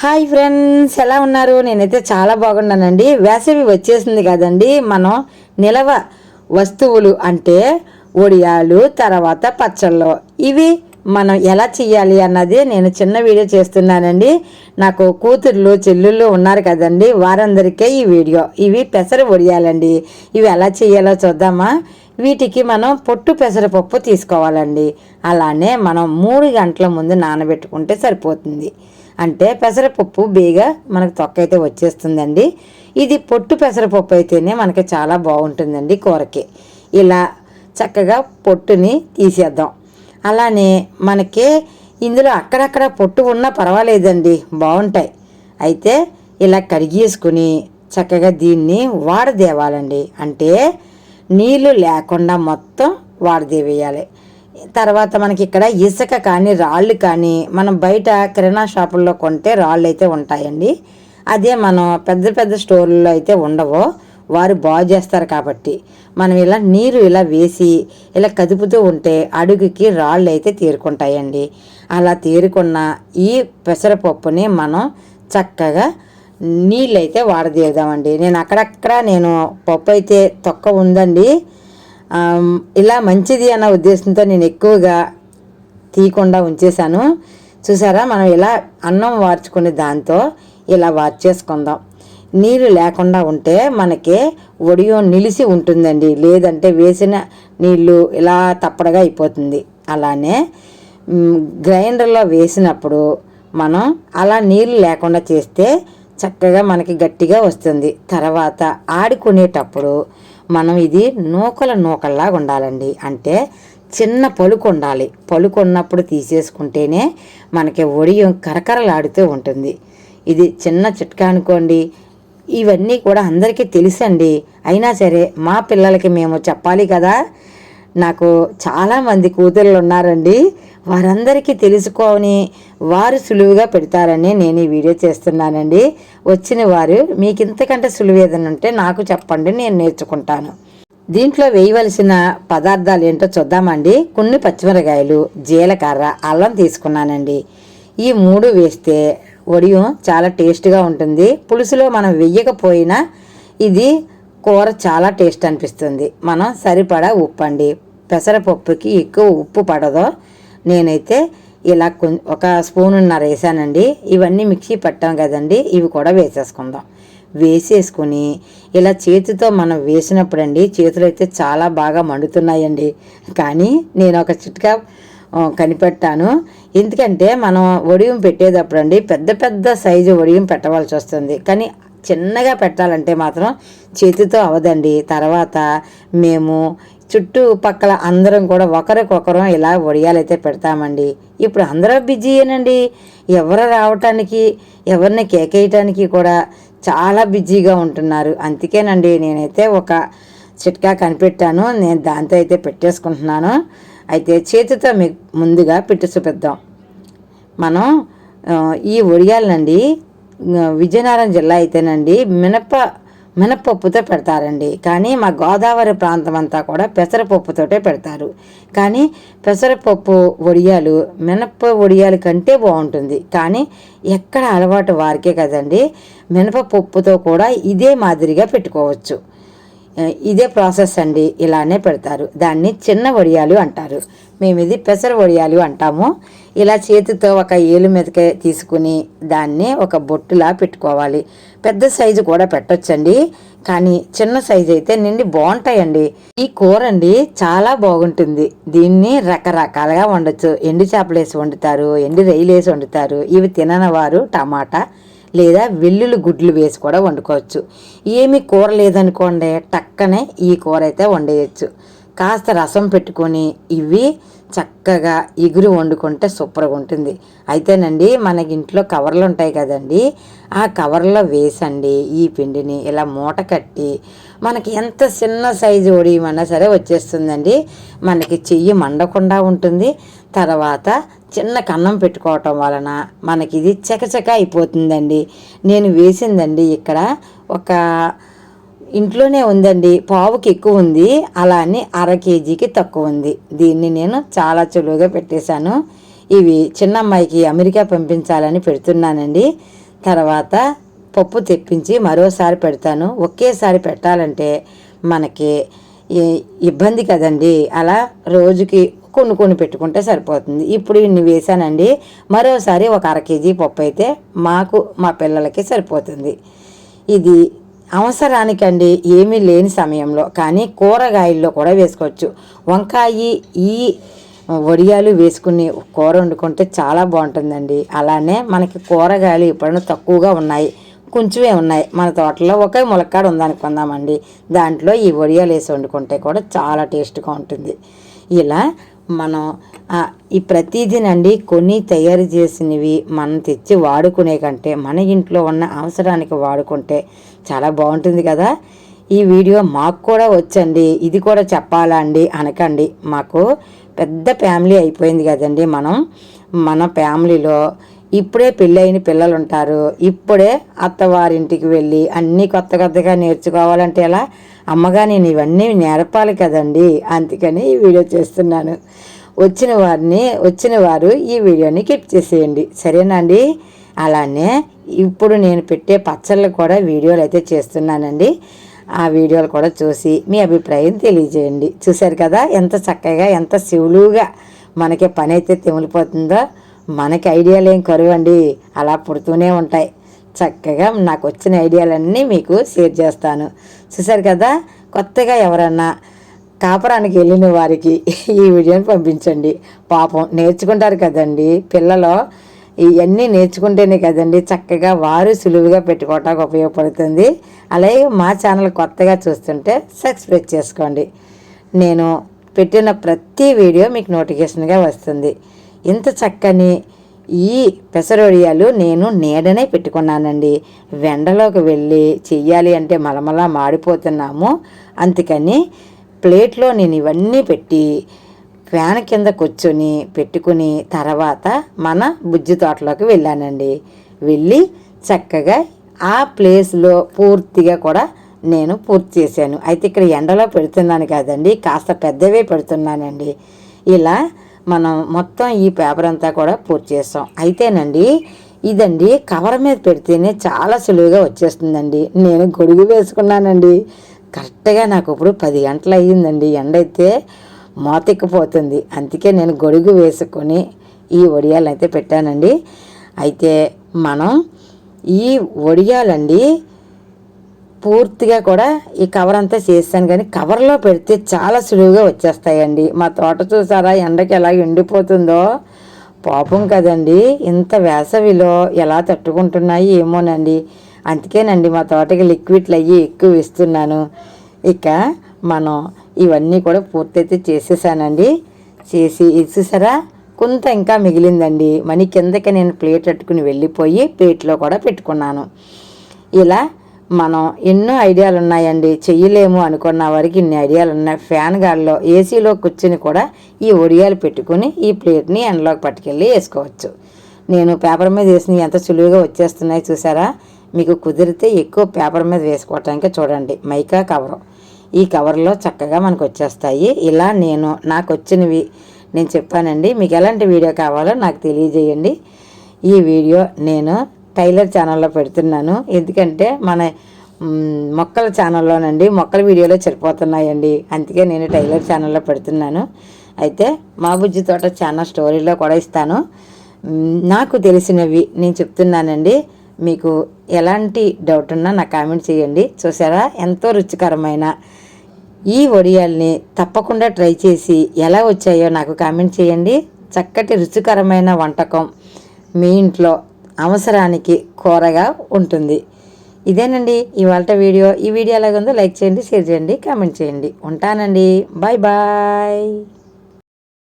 Hi friends ఎలా ఉన్నారు? నేనైతే చాలా బాగున్నానండి. వేసవి వచ్చేసింది కదండి. మనం నిలవ వస్తువులు అంటే ఒడియాలు తర్వాత పచ్చళ్ళు. ఇవి మనం ఎలా చేయాలి అన్నది నేను చిన్న వీడియో చేస్తున్నానండి. నాకు కూతుర్లు చెల్లుళ్ళు ఉన్నారు కదండి. వారందరికీ ఈ వీడియో. ఇవి పెసర ఒడియాలండి. ఇవి ఎలా చేయాలో చూద్దామా? వీటికి మనం పొట్టు పెసరపప్పు తీసుకోవాలండి. అలానే మనం మూడు గంటల ముందు నానబెట్టుకుంటే సరిపోతుంది. అంటే పెసరపప్పు బేగా మనకు తొక్క అయితే వచ్చేస్తుందండి. ఇది పొట్టు పెసరపప్పు అయితేనే మనకి చాలా బాగుంటుందండి కూరకి. ఇలా చక్కగా పొట్టుని తీసేద్దాం. అలానే మనకి ఇందులో అక్కడక్కడ పొట్టు ఉన్నా పర్వాలేదండి బాగుంటాయి. అయితే ఇలా కడిగేసుకుని చక్కగా దీన్ని వాడదేవాలండి. అంటే నీళ్ళు లేకుండా మొత్తం వాడదేవేయాలి. తర్వాత మనకి ఇక్కడ ఇసుక కానీ రాళ్ళు కానీ మనం బయట కిరాణా షాపుల్లో కొంటే రాళ్ళు అయితే ఉంటాయండి. అదే మనం పెద్ద పెద్ద స్టోర్లలో అయితే ఉండవో. వారు బాగు చేస్తారు కాబట్టి. మనం ఇలా నీరు ఇలా వేసి ఇలా కదుపుతూ ఉంటే అడుగుకి రాళ్ళు అయితే తీరుకుంటాయండి. అలా తీరుకున్న ఈ పెసరపప్పుని మనం చక్కగా నీళ్ళు అయితే వాడదీద్దామండి. నేను అక్కడక్కడ నేను పప్పు అయితే తొక్క ఉందండి. ఇలా మంచిది అన్న ఉద్దేశంతో నేను ఎక్కువగా తీయకుండా ఉంచేశాను. చూసారా? మనం ఇలా అన్నం వార్చుకునే దాంతో ఇలా వార్చేసుకుందాం. నీళ్ళు లేకుండా ఉంటే మనకి ఒడియో నిలిసి ఉంటుందండి. లేదంటే వేసిన నీళ్ళు ఇలా తప్పడగా అయిపోతుంది. అలానే గ్రైండర్లో వేసినప్పుడు మనం అలా నీళ్ళు లేకుండా చేస్తే చక్కగా మనకి గట్టిగా వస్తుంది. తర్వాత ఆడుకునేటప్పుడు మనం ఇది నూకల నూకల్లాగా ఉండాలండి. అంటే చిన్న పలుకు ఉండాలి. పలుకు ఉన్నప్పుడు తీసేసుకుంటేనే మనకి ఒడియం కరకరలాడుతూ ఉంటుంది. ఇది చిన్న చిట్కా అనుకోండి. ఇవన్నీ కూడా అందరికీ తెలుసండి. అయినా సరే మా పిల్లలకి మేము చెప్పాలి కదా. నాకు చాలామంది కూతుళ్ళు ఉన్నారండి వారందరికీ తెలుసుకోని వారు సులువుగా పెడతారని నేను ఈ వీడియో చేస్తున్నానండి. వచ్చిన వారు మీకు ఇంతకంటే సులువు ఏదైనా ఉంటే నాకు చెప్పండి నేను నేర్చుకుంటాను. దీంట్లో వేయవలసిన పదార్థాలు ఏంటో చూద్దామండి. కొన్ని పచ్చిమిరకాయలు జీలకర్ర అల్లం తీసుకున్నానండి. ఈ మూడు వేస్తే వడియం చాలా టేస్ట్గా ఉంటుంది. పులుసులో మనం వెయ్యకపోయినా ఇది కూర చాలా టేస్ట్ అనిపిస్తుంది. మనం సరిపడా ఉప్పు అండి పెసరపప్పుకి ఎక్కువ ఉప్పు పడదు నేనైతే ఇలా కొం ఒక స్పూనున్నర వేసానండి. ఇవన్నీ మిక్సీ పట్టాం కదండి ఇవి కూడా వేసేసుకుందాం. వేసేసుకుని ఇలా చేతితో మనం వేసినప్పుడు చేతులు అయితే చాలా బాగా మండుతున్నాయండి. కానీ నేను ఒక చిట్కా కనిపెట్టాను. ఎందుకంటే మనం ఒడియం పెట్టేటప్పుడు అండి పెద్ద పెద్ద సైజు ఒడియం పెట్టవలసి వస్తుంది. కానీ చిన్నగా పెట్టాలంటే మాత్రం చేతితో అవదండి. తర్వాత మేము చుట్టుపక్కల అందరం కూడా ఒకరికొకరం ఇలా ఒడియాలైతే పెడతామండి. ఇప్పుడు అందరూ బిజీయేనండి ఎవరు రావటానికి ఎవరిని కేకేయటానికి కూడా చాలా బిజీగా ఉంటున్నారు. అందుకేనండి నేనైతే ఒక చిట్కా కనిపెట్టాను. నేను దాంతో అయితే పెట్టేసుకుంటున్నాను. అయితే చేతితో మీ ముందుగా పెట్టి చూపిద్దాం. మనం ఈ ఒడియాలనండి విజయనగరం జిల్లా అయితేనండి మినప మినపప్పుతో పెడతారండి. కానీ మా గోదావరి ప్రాంతం అంతా కూడా పెసరపప్పుతోటే పెడతారు. కానీ పెసరపప్పు వడియాలు మినప వడియాల కంటే బాగుంటుంది. కానీ ఎక్కడ అలవాటు వారికే కదండి మినపప్పుతో కూడా ఇదే మాదిరిగా పెట్టుకోవచ్చు. ఇదే ప్రాసెస్ అండి. ఇలానే పెడతారు. దాన్ని చిన్న వడియాలు అంటారు. మేము ఇది పెసర వడియాలు అంటాము. ఇలా చేతితో ఒక ఏలు మీదకే తీసుకుని దాన్ని ఒక బొట్టులా పెట్టుకోవాలి. పెద్ద సైజు కూడా పెట్టొచ్చండి. కానీ చిన్న సైజు అయితే నిండి బాగుంటాయండి. ఈ కూర అండి చాలా బాగుంటుంది. దీన్ని రకరకాలుగా వండొచ్చు. ఎండు చేపలు వేసి వండుతారు ఎండు రొయ్యలు వేసి వండుతారు. ఇవి తినని వారు టమాటా లేదా వెల్లుల్లి గుడ్లు వేసి కూడా వండుకోవచ్చు. ఏమి కూర లేదనుకోండి టక్కనే ఈ కూర అయితే వండేయచ్చు. కాస్త రసం పెట్టుకొని ఇవి చక్కగా ఎగురు వండుకుంటే సూపర్గా ఉంటుంది. అయితేనండి మనకి ఇంట్లో కవర్లు ఉంటాయి కదండి ఆ కవర్లో వేసండి ఈ పిండిని. ఇలా మూట కట్టి మనకి ఎంత చిన్న సైజు ఒడియమన్నా సరే వచ్చేస్తుందండి. మనకి చెయ్యి మండకుండా ఉంటుంది. తర్వాత చిన్న కన్నం పెట్టుకోవటం వలన మనకి ఇది చకచక అయిపోతుందండి. నేను వేసిందండి ఇక్కడ ఒక ఇంట్లోనే ఉందండి. పావుకి ఎక్కువ ఉంది. అలా అని అర కేజీకి తక్కువ ఉంది. దీన్ని నేను చాలా చులువుగా పెట్టేశాను. ఇవి చిన్న అమ్మాయికి అమెరికా పంపించాలని పెడుతున్నానండి. తర్వాత పప్పు తెప్పించి మరోసారి పెడతాను. ఒకేసారి పెట్టాలంటే మనకి ఇబ్బంది కదండి. అలా రోజుకి కొన్ని కొన్ని పెట్టుకుంటే సరిపోతుంది. ఇప్పుడు ఇన్ని వేసానండి మరోసారి ఒక అర కేజీ పప్పు అయితే మాకు మా పిల్లలకి సరిపోతుంది. ఇది అవసరానికండి ఏమీ లేని సమయంలో. కానీ కూరగాయల్లో కూడా వేసుకోవచ్చు. వంకాయ ఈ వడియాలు వేసుకుని కూర వండుకుంటే చాలా బాగుంటుందండి. అలానే మనకి కూరగాయలు ఎప్పుడైనా తక్కువగా ఉన్నాయి కొంచెమే ఉన్నాయి. మన తోటలో ఒకే ములక్కాడ ఉందనుకుందామండి. దాంట్లో ఈ వడియాలు వేసి వండుకుంటే కూడా చాలా టేస్ట్గా ఉంటుంది. ఇలా మనం ఈ ప్రతిదినండి కొన్ని తయారు చేసినవి మనం తెచ్చి వాడుకునే కంటే మన ఇంట్లో ఉన్న అవసరానికి వాడుకుంటే చాలా బాగుంటుంది కదా. ఈ వీడియో మాకు కూడా వచ్చండి. ఇది కూడా చెప్పాలా అండి? అనకండి. మాకు పెద్ద ఫ్యామిలీ అయిపోయింది కదండి మనం. మన ఫ్యామిలీలో ఇప్పుడే పెళ్ళైన పిల్లలు ఉంటారు ఇప్పుడే అత్తవారింటికి వెళ్ళి అన్నీ కొత్త కొత్తగా నేర్చుకోవాలంటే ఎలా? అమ్మగా నేను ఇవన్నీ నేర్పాలి కదండి. అందుకని ఈ వీడియో చేస్తున్నాను. వచ్చిన వారిని వచ్చిన వారు ఈ వీడియోని కిప్ చేసేయండి. సరేనా అండి? అలానే ఇప్పుడు నేను పెట్టే పచ్చళ్ళు కూడా వీడియోలు అయితే చేస్తున్నానండి. ఆ వీడియోలు కూడా చూసి మీ అభిప్రాయం తెలియజేయండి. చూశారు కదా ఎంత చక్కగా ఎంత శివులుగా మనకి పని అయితే తెమిలిపోతుందో మనకి ఐడియాలు ఏం కరువు అండి అలా పుడుతూనే ఉంటాయి. చక్కగా నాకు వచ్చిన ఐడియాలన్నీ మీకు షేర్ చేస్తాను. చూశారు కదా? కొత్తగా ఎవరన్నా కాపురానికి వెళ్ళిన వారికి ఈ వీడియోని పంపించండి. పాపం నేర్చుకుంటారు కదండి. పిల్లలు ఇవన్నీ నేర్చుకుంటేనే కదండి చక్కగా వారు సులువుగా పెట్టుకోవటానికి ఉపయోగపడుతుంది. అలాగే మా ఛానల్ కొత్తగా చూస్తుంటే సబ్స్క్రైబ్ చేసుకోండి. నేను పెట్టిన ప్రతి వీడియో మీకు నోటిఫికేషన్గా వస్తుంది. ఇంత చక్కని ఈ పెసరొడియాలు నేను నీడనే పెట్టుకున్నానండి. వెండలోకి వెళ్ళి చెయ్యాలి అంటే మలమలా మాడిపోతున్నాము. అందుకని ప్లేట్లో నేను ఇవన్నీ పెట్టి ఫ్యాన్ కింద కూర్చొని పెట్టుకుని తర్వాత మన బుజ్జి తోటలోకి వెళ్ళానండి. వెళ్ళి చక్కగా ఆ ప్లేస్లో పూర్తిగా కూడా నేను పూర్తి చేశాను. అయితే ఇక్కడ ఎండలో పెడుతున్నాను కాదండి కాస్త పెద్దవే పెడుతున్నానండి. ఇలా మనం మొత్తం ఈ పేపర్ అంతా కూడా పూర్తి చేస్తాం. అయితేనండి ఇదండి కవర్ మీద పెడితేనే చాలా సులువుగా వచ్చేస్తుందండి. నేను గొడుగు వేసుకున్నానండి. కరెక్ట్గా నాకు ఇప్పుడు పది గంటలు అయ్యిందండి. ఎండ అయితే మోతెక్కిపోతుంది. అందుకే నేను గొడుగు వేసుకొని ఈ వడియాలు అయితే పెట్టానండి. అయితే మనం ఈ ఒడియాలండి పూర్తిగా కూడా ఈ కవర్ అంతా చేస్తాను కానీ కవర్లో పెడితే చాలా సులువుగా వచ్చేస్తాయండి. మా తోట చూసారా? ఎండకి ఎలా ఎండిపోతుందో. పాపం కదండి. ఇంత వేసవిలో ఎలా తట్టుకుంటున్నాయి ఏమోనండి. అందుకేనండి మా తోటకి లిక్విడ్లు అయ్యి ఎక్కువ ఇస్తున్నాను. ఇక మనం ఇవన్నీ కూడా పూర్తయితే చేసేసానండి. చేసి ఇచ్చేసారా చూసారా? కొంత ఇంకా మిగిలిందండి. మనీ కిందకి నేను ప్లేట్ పెట్టుకుని వెళ్ళిపోయి ప్లేట్లో కూడా పెట్టుకున్నాను. ఇలా మనం ఎన్నో ఐడియాలు ఉన్నాయండి చెయ్యలేము అనుకున్న వారికి ఇన్ని ఐడియాలు ఉన్నాయి ఫ్యాన్ గాల్లో ఏసీలో కూర్చుని కూడా ఈ ఒడియాలు పెట్టుకుని ఈ ప్లేట్ని ఎండలోకి పట్టుకెళ్ళి వేసుకోవచ్చు. నేను పేపర్ మీద వేసినవి ఎంత సులువుగా వచ్చేస్తున్నాయి చూసారా? మీకు కుదిరితే ఎక్కువ పేపర్ మీద వేసుకోవటానికి చూడండి. Mica cover. ఈ కవర్లో చక్కగా మనకు వచ్చేస్తాయి ఇలా నేను నాకు వచ్చినవి నేను చెప్పానండి. మీకు ఎలాంటి వీడియో కావాలో నాకు తెలియజేయండి. ఈ వీడియో నేను టైలర్ ఛానల్లో పెడుతున్నాను. ఎందుకంటే మన మొక్కల ఛానల్లోనండి మొక్కల వీడియోలో సరిపోతున్నాయండి. అందుకే నేను టైలర్ ఛానల్లో పెడుతున్నాను. అయితే మా బుజ్జి తోట ఛానల్ స్టోరీలో కూడా ఇస్తాను. నాకు తెలిసినవి నేను చెప్తున్నానండి. మీకు ఎలాంటి డౌట్ ఉన్నా నాకు కామెంట్ చేయండి. చూసారా? ఎంతో రుచికరమైన ఈ వడియాల్ని తప్పకుండా ట్రై చేసి ఎలా వచ్చాయో నాకు కామెంట్ చేయండి. చక్కటి రుచికరమైన వంటకం మీ ఇంట్లో అవసరానికి కూరగా ఉంటుంది. ఇదేనండి ఇవాళ వీడియో. ఈ వీడియో ఎలాగుందో లైక్ చేయండి షేర్ చేయండి కామెంట్ చేయండి. ఉంటానండి. Bye bye.